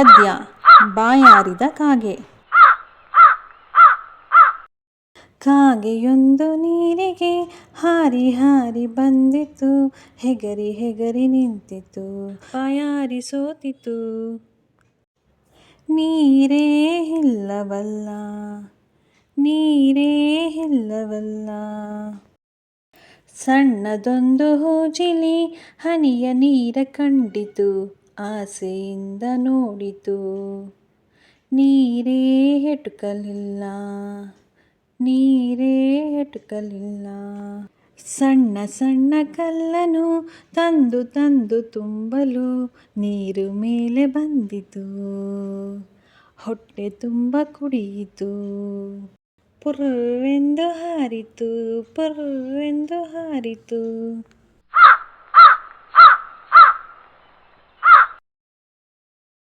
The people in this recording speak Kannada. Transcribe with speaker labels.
Speaker 1: ಪದ್ಯ ಬಾಯಾರಿದ ಕಾಗೆ. ಕಾಗೆಯೊಂದು ನೀರಿಗೆ ಹಾರಿ ಹಾರಿ ಬಂದಿತು ಹೆಗರಿ ಹೆಗರಿ ನಿಂತಿತು ಬಾಯಾರಿ ಸೋತಿತು ನೀರೇ ಇಲ್ಲವಲ್ಲ ನೀರೇ ಇಲ್ಲವಲ್ಲ. ಸಣ್ಣದೊಂದು ಹೂಜಿಲಿ ಹನಿಯ ನೀರ ಕಂಡಿತು ಆಸೆಯಿಂದ ನೋಡಿತು. ನೀರೇ ಹೆಟುಕಲಿಲ್ಲ ನೀರೇ ಹೆಟುಕಲಿಲ್ಲ. ಸಣ್ಣ ಸಣ್ಣ ಕಲ್ಲನು ತಂದು ತಂದು ತುಂಬಲು ನೀರು ಮೇಲೆ ಬಂದಿತು. ಹೊಟ್ಟೆ ತುಂಬ ಕುಡಿಯಿತು. ಪುರ್ರೆಂದು ಹಾರಿತು ಪುರ್ರೆಂದು ಹಾರಿತು.